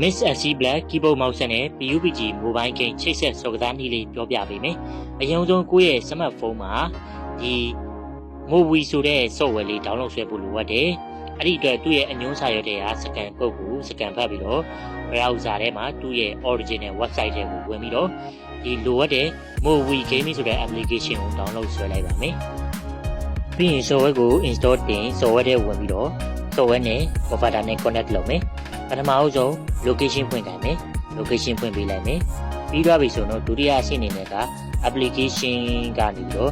Miss SC Black keyboard mouse နဲ့ PUBG mobile game ချိတ်ဆက်စော်ကစားနည်းလေးပြောပြပေးမယ်။အရင်ဆုံးကိုယ့်ရဲ့ smartphone မှာဒီ Movie ဆိုတဲ့ software လေး download ဆွဲဖို့လိုအပ်တယ်။အဲ့ဒီအတွက်သူ့ရဲ့အညွှန်းစာရွက်တွေကစကန်ပုတ်ကိုစကန်ဖတ်ပြီးတော့ browser ထဲမှာသူ့ရဲ့ original website ထဲကိုဝင်ပြီးတော့ဒီလိုအပ်တဲ့ Movie Gaming ဆိုတဲ့ application ကို download ဆွဲလိုက်ပါမယ်။ပြီးရင် software ကို install တင် software ထဲဝင်ပြီးတော့ software နဲ့ computer နဲ့ connect လုပ်မယ်။ ပထမအဆုံး location ဖွင့်ခိုင်းမယ် location ဖွင့်ပေးလိုက်မယ်ပြီးသွားပြီဆိုတော့ဒုတိယအဆင့်အနေနဲ့က application ကနေပြီးတော့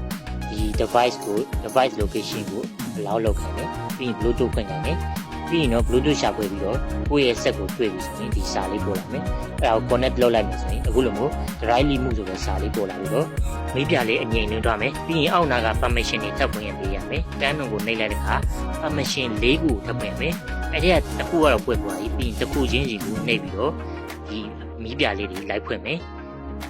ဒီ device ကို device location ကို allow လုပ်ခိုင်းမယ်ပြီးရင် bluetooth ဖွင့်ခိုင်းမယ် ပြီးရင်တော့ bluetooth ရှာဖွေပြီးတော့ကိုယ့်ရဲ့ set ကိုတွေ့ပြီဆိုရင်ဒီစာလေးပို့လာမယ်အဲ့ဒါကို connect လုပ်လိုက်မယ်ဆိုရင်အခုလိုမျိုး directly မှုဆိုတဲ့စာလေးပို့လာပြီးတော့မိပြလေးအငြိမ်နှွှန်းသွားမယ်ပြီးရင်အောက်နာက permission တွေထပ်ဖွင့်ရပေးရမယ်တန်းနှုန်းကိုနှိပ်လိုက်တဲ့အခါ permission ၄ခုထပ်ဖွင့်မယ်အဲ့ဒီကတစ်ခုကတော့ပွက်သွားပြီပြီးရင်တစ်ခုချင်းစီကိုနှိပ်ပြီးတော့ဒီမီးပြလေးတွေလိုက်ဖွင့်မယ်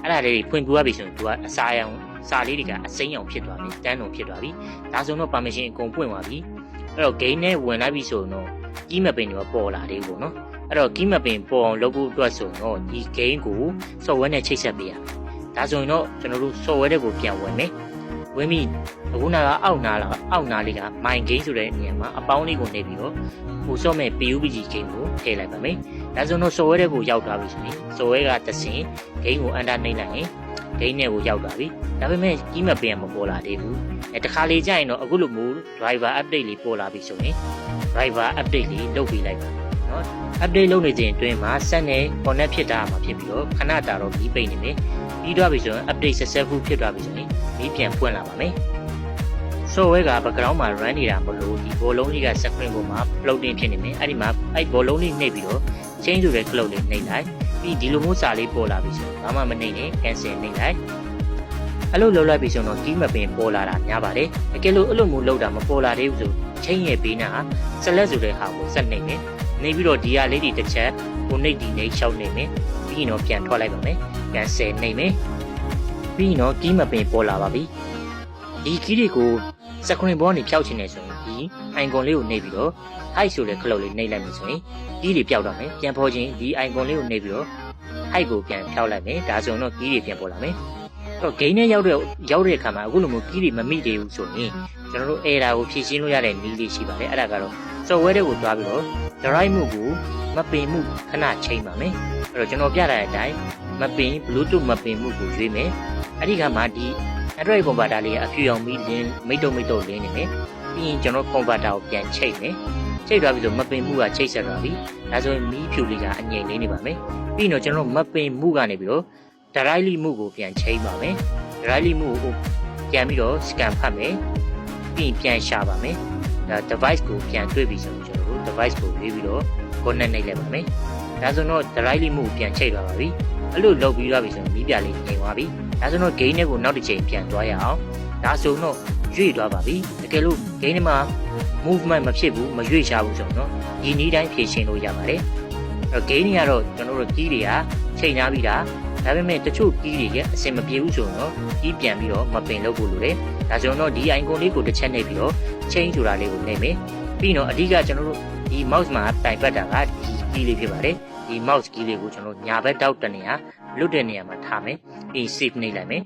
အဲ့ဒါလေးတွေဖွင့်ပြသွားပြီဆိုရင်သူကအစာရောင်စာလေးတွေကအစိမ်းရောင်ဖြစ်သွားပြီတန်းလုံးဖြစ်သွားပြီဒါဆိုတော့ permission အကုန်ပွင့်သွားပြီအဲ့တော့ game နဲ့ဝင်လိုက်ပြီဆိုတော့ key mapping တွေပေါ်လာသေးဘူးပေါ့နော်အဲ့တော့ key mapping ပေါ်အောင်လုပ်ဖို့အတွက်ဆိုတော့ဒီ game ကို software နဲ့ချိတ်ဆက်ပေးရမယ်ဒါဆိုရင်တော့ကျွန်တော်တို့ software တွေကိုပြန်ဝင်မယ်ဝင်ပြီးအခုနာကအောက်နာလာအောက်နာလေးက my game ဆိုတဲ့နေရာမှာအပေါင်းလေးကိုနှိပ်ပြီးတော့ဟိုဆော့မဲ့ PUBG game ကိုထည့်လိုက်ပါမယ်ဒါဆိုတော့ software တွေကိုရောက်သွားပြီဆိုရင် software ကတဆင် game ကို under နှိပ်လိုက်ရင် game နဲ့ကိုရောက်သွားပြီဒါပေမဲ့ key map ပြန်မပေါ်လာသေးဘူးအဲတခါလေကြာရင်တော့အခုလိုမျိုး driver update လေးပေါ်လာပြီဆိုရင် driver update လေးလုပ်ပေးလိုက်ပါနော် update လုပ်နေခြင်းအတွင်းမှာဆက်နဲ့ connect ဖြစ်တာမှာဖြစ်ပြီးတော့ခဏတာတော့ပြီးပိတ်နေမယ်ပြီးတော့ပြီဆိုရင် update successful ဖြစ်သွားပြီဆိုရင်ဒီပြန်ဖွင့်လာပါမယ် software က background မှာ run နေတာမလို့ဒီဘောလုံးလေးက screen ပေါ်မှာ floating ဖြစ်နေမယ်အဲ့ဒီမှာအဲ့ဘောလုံးလေးနှိပ်ပြီးတော့ change ဆိုတဲ့ cloud လေးနှိပ်လိုက်ပြီးဒီလိုမျိုးစာလေးပေါ်လာပြီဆိုတော့ဘာမှမနှိပ်နဲ့ cancel နှိပ်လိုက် အဲ့လိုလုပ်လိုက်ပြီဆိုတော့ key mapping ပေါ်လာတာများပါတယ်တကယ်လို့အဲ့လိုမျိုးလုပ်တာမပေါ်လာသေးဘူးဆို chain ရဲ့ဘေးနာ select ဆိုတဲ့ဟာကိုဆက်နှိပ်မယ်နှိပ်ပြီးတော့ဒီဟာလေးတွေတစ်ချက်ကိုနှိပ်ဒီနှိပ်ရှောက်နှိပ်မယ်ပြီးရင်တော့ပြန်ထွက်လိုက်ပါမယ် cancel နှိပ်မယ်ပြီးရင်တော့ key mapping ပေါ်လာပါပြီဒီ key တွေကို screen ပေါ်ကနေဖျောက်ချင်နေဆိုရင်ဒီ icon လေးကိုနှိပ်ပြီးတော့ height ဆိုတဲ့ cloud လေးနှိပ်လိုက်မယ်ဆိုရင်ကြီးတွေပျောက်တော့မယ်ပြန်ပေါ်ခြင်းဒီ icon လေးကိုနှိပ်ပြီးတော့ height ကိုပြန်ဖျောက်လိုက်မယ်ဒါဆိုရင်တော့ကြီးတွေပြန်ပေါ်လာမယ် အဲ့တော့ gain နဲ့ရောက်တဲ့ရောက်တဲ့အခါမှာအခုလိုမျိုးကြီးတွေမမိသေးဘူးဆိုရင်ကျွန်တော်တို့ error ကိုဖြည့်ရှင်းလို့ရတဲ့နည်းလေးရှိပါတယ်အဲ့ဒါကတော့ software တွေကိုတွားပြီးတော့ drive မှုကိုမပင်မှုခဏချိန်ပါမယ်အဲ့တော့ကျွန်တော်ပြတဲ့အတိုင်းမပင် bluetooth မပင်မှုကိုရွေးမယ်အဲ့ဒီခါမှာဒီ Android converter လေးကအဖြူရောင်ပြီးလင်းမိတ်တုံမိတ်တုံလင်းနေမယ်ပြီးရင်ကျွန်တော် converter ကိုပြန်ချိတ်မယ်ချိတ်သွားပြီဆိုမပင်မှုကချိတ်ဆက်သွားပြီဒါဆိုရင်မီးဖြူလေးကအငြိမ်လေးနေပါမယ်ပြီးရင်တော့ကျွန်တော်မပင်မှုကနေပြီးတော့ directly မှုကိုပြန်ချိန်ပါမယ် directly မှုကိုပြန်ပြီးတော့ scan ဖတ်မယ်ပြီးရင်ပြန်ရှာပါမယ်ဒါ device ကိုပြန်တွေ့ပြီဆိုရင်ကျွန်တော်တို့ device ကိုရွေးပြီးတော့ connect နှိပ်လိုက်ပါမယ်ဒါဆိုတော့ directly မှုကိုပြန်ချိန်သွားပါပြီအဲ့လိုလုပ်ပြီးသွားပြီဆိုရင်မီးပြလေးငြိမ်သွားပြီဒါဆိုတော့ gain တွေကိုနောက်တစ်ချိန်ပြန်သွားရအောင်ဒါဆိုတော့ရွေ့သွားပါပြီတကယ်လို့ gain တွေမှာ movement မဖြစ်ဘူးမရွေ့ရှားဘူးဆိုတော့ဒီနည်းတိုင်းဖြည့်ရှင်းလို့ရပါတယ်အဲ့တော့ gain တွေကတော့ကျွန်တော်တို့ key တွေကချိန်ထားပြီးသား ဒါပေမဲ့တချို့ key တွေကအဆင်မပြေဘူးဆိုတော့ key ပြန်ပြီးတော့မပင်လုပ်ဖို့လိုတယ်ဒါဆိုတော့ဒီ icon လေးကိုတစ်ချက်နှိပ်ပြီးတော့ change ဆိုတာလေးကိုနှိပ်မယ်ပြီးတော့အဓိကကျွန်တော်တို့ဒီ mouse မှာတိုင်ပတ်တာကဒီ key လေးဖြစ်ပါတယ်ဒီ mouse key လေးကိုကျွန်တော်ညာဘက်တောက်တဲ့နေရာလွတ်တဲ့နေရာမှာထားမယ်ပြီး save နှိပ်လိုက်မယ်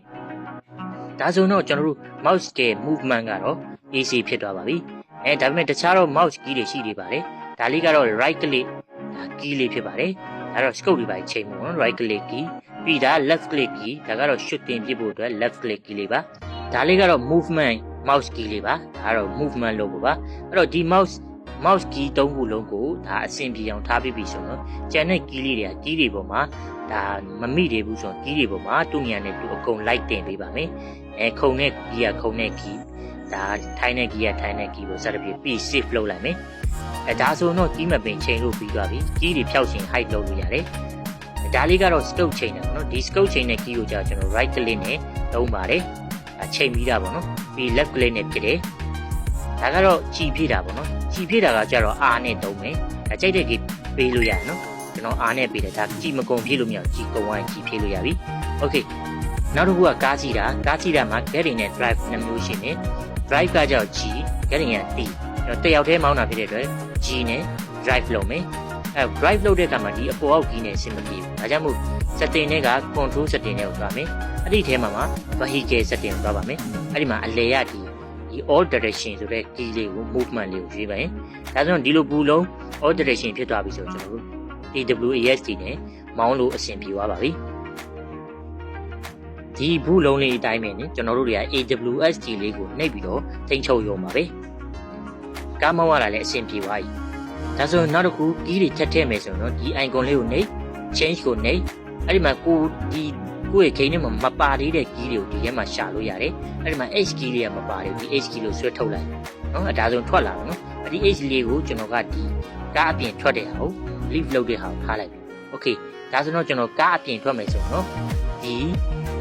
ဒါဆိုတော့ကျွန်တော်တို့ mouse ရဲ့ movement ကတော့ AC ဖြစ်သွားပါပြီအဲဒါပေမဲ့တခြားတော့ mouse key တွေရှိနေပါတယ်ဒါလေးကတော့ right click key လေးဖြစ်ပါတယ်ဒါတော့ scope တွေပါချိန်မှုနော် right click key ပြီးဒါ left click key ဒါကတော့ shooting ဖြစ်ဖို့အတွက် left click key လေးပါဒါလေးကတော့ movement mouse key လေးပါဒါကတော့ movement လုပ်ဖို့ပါအဲ့တော့ဒီ mouse mouse key သုံးခုလုံးကိုဒါအဆင်ပြေအောင်ထားပြီးပြီဆိုတော့ကျန်တဲ့ key လေးတွေက key တွေပေါ်မှာဒါမမိသေးဘူးဆိုတော့ key တွေပေါ်မှာသူ့နေရာနဲ့သူအကုန် like တင်ပေးပါမယ်အဲခုံတဲ့ key ကခုံတဲ့ key ဒါထိုင်းတဲ့ key ကထိုင်းတဲ့ key ကိုစသဖြင့်ပြီး save လုပ်လိုက်မယ်အဲဒါဆိုတော့ key မပင်ချိန်လို့ပြီးသွားပြီ key တွေဖြောက်ရှင် height လုပ်လို့ရတယ် ဒါလေးကတော့ scope ချိန်တယ်ပေါ့နော်ဒီ scope ချိန်တဲ့ key ကိုကြာကျွန်တော် right click နဲ့သုံးပါတယ်အချိန်ပြီးတာပေါ့နော်ပြီး left click နဲ့ဖြစ်တယ်ဒါကတော့ကြည်ဖြည့်တာပေါ့နော်ကြည်ဖြည့်တာကကြတော့ R နဲ့သုံးမယ်ဒါကြိုက်တဲ့ key ပေးလို့ရတယ်နော်ကျွန်တော် R နဲ့ပေးတယ်ဒါကြည်မကုန်ဖြည့်လို့မရဘူးကြည်ကုန်ဝိုင်းကြည်ဖြည့်လို့ရပြီ okay နောက်တစ်ခုကကားကြည့်တာကားကြည့်တာမှာ getting နဲ့ drive နှစ်မျိုးရှိတယ် drive ကကြောက် G getting က D ကျွန်တော်တယောက်တည်းမောင်းတာဖြစ်တဲ့အတွက် G နဲ့ drive လုပ်မယ် အဲ drive လုပ်တဲ့အခါမှာဒီအပေါ်အောက်ကြီးနဲ့အဆင်မပြေဘူးဒါကြောင့်မို့ setting တွေက control setting တွေကိုသွားမယ်အဲ့ဒီထဲမှာမှာ vehicle setting ကိုသွားပါမယ်အဲ့ဒီမှာအလဲရဒီဒီ all direction ဆိုတဲ့ key လေးကို movement လေးကိုရွေးပါရင်ဒါဆိုရင်ဒီလိုဘူးလုံး all direction ဖြစ်သွားပြီဆိုတော့ကျွန်တော်တို့ AWASD နဲ့မောင်းလို့အဆင်ပြေသွားပါပြီဒီဘူးလုံးလေးအတိုင်းပဲねကျွန်တော်တို့တွေက AWSD လေးကိုနှိပ်ပြီးတော့ထိန်းချုပ်ရုံပါပဲကားမောင်းရတာလည်းအဆင်ပြေသွားပြီ ဒါဆိုရင်နောက်တစ်ခုကြီးတွေထပ်ထည့်မယ်ဆိုရင်တော့ဒီ icon လေးကိုနှိပ် change ကိုနှိပ်အဲ့ဒီမှာကိုဒီကိုယ့်ရဲ့ game ထဲမှာမပါသေးတဲ့ key တွေကိုဒီထဲမှာရှာလို့ရတယ်အဲ့ဒီမှာ H key လေးကမပါတယ်ဒီ H key လို့ဆွဲထုတ်လိုက်နော်အဲဒါဆိုရင်ထွက်လာတယ်နော်အဲ့ဒီ H လေးကိုကျွန်တော်ကဒီကားအပြင်ထွက်တဲ့ဟာကို leave လုပ်တဲ့ဟာကိုထားလိုက်ပြီ okay ဒါဆိုတော့ကျွန်တော်ကားအပြင်ထွက်မယ်ဆိုရင်နော်ဒီ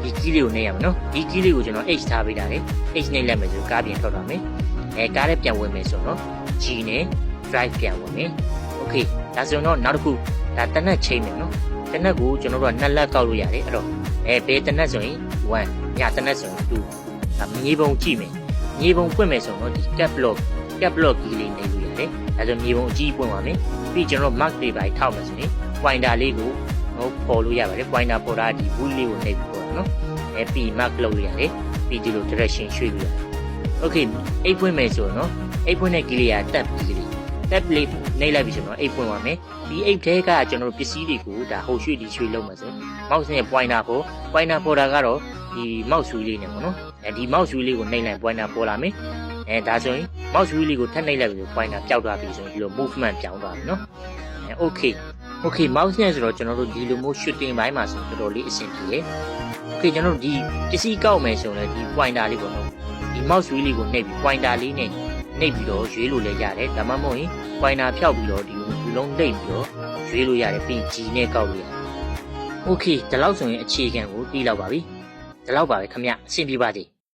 ဒီ key လေးကိုနှိပ်ရမယ်နော်ဒီ key လေးကိုကျွန်တော် H ထားပေးတာလေ H နှိပ်လိုက်မယ်ဆိုကားပြင်ထွက်သွားမယ်အဲကားလည်းပြန်ဝင်မယ်ဆိုတော့ G နဲ့ drive ပြန်ဝင်မယ် okay ဒါဆိုရင်တော့နောက်တစ်ခုဒါတနက်ချိန်မယ်နော်တနက်ကိုကျွန်တော်တို့ကနှစ်လက်ကောက်လို့ရတယ်အဲ့တော့အဲဘယ်တနက်ဆိုရင်1ညတနက်ဆိုရင်2ဒါမြေပုံကြည့်မယ်မြေပုံဖွင့်မယ်ဆိုတော့ဒီ cap lock cap lock ကြီးလေးနေလို့ရတယ်ဒါဆိုမြေပုံအကြီးပွင့်ပါမယ်ပြီးကျွန်တော် mark တွေပါထောက်မယ်ဆိုရင် pointer လေးကိုတော့ပေါ်လို့ရပါတယ် pointer ပေါ်တာဒီ wheel လေးကိုနှိပ်ပြီးပေါ်တာနော်အဲပြီး mark လုပ်လို့ရတယ်ပြီးဒီလို direction ရွှေ့လို့ရတယ် okay အိတ်ဖွင့်မယ်ဆိုတော့နော်အိတ်ဖွင့်တဲ့ key လေးက tab key လေး tab လေးနှိပ်လိုက်ပြီဆိုတော့အိတ်ဖွင့်ပါမယ်ဒီအိတ်ထဲကကျွန်တော်တို့ပစ္စည်းတွေကိုဒါဟိုရွှေ့ဒီရွှေ့လုပ်မှာဆို mouse နဲ့ pointer ပေါ် pointer ပေါ်တာကတော့ဒီ mouse wheel လေးနဲ့ပေါ့နော်အဲဒီ mouse wheel လေးကိုနှိပ်လိုက် pointer ပေါ်လာမယ်အဲဒါဆိုရင် mouse wheel လေးကိုထပ်နှိပ်လိုက်ပြီဆို pointer ပျောက်သွားပြီဆိုရင်ဒီလို movement ပြောင်းသွားပြီနော်အဲ okay okay mouse နဲ့ဆိုတော့ကျွန်တော်တို့ဒီလိုမျိုး shooting ဘိုင်းမှာဆိုတော်တော်လေးအဆင်ပြေတယ် okay ကျွန်တော်တို့ဒီပစ္စည်းကောက်မယ်ဆိုရင်လည်းဒီ pointer လေးပေါ့နော်ဒီ mouse wheel လေးကိုနှိပ်ပြီး pointer လေးနဲ့ နှိပ်ပြီးတော့ရွေးလို့လည်းရတယ်ဒါမှမဟုတ်ရင် pointer ဖြောက်ပြီးတော့ဒီလူလုံးနှိပ်ပြီးတော့ရွေးလို့ရတယ်ပြီး G နဲ့ကောက်လို့ရတယ် โอเคဒီလောက်ဆိုရင်အခြေခံကိုတီးလောက်ပါပြီဒီလောက်ပါပဲခမအဆင်ပြေပါစေ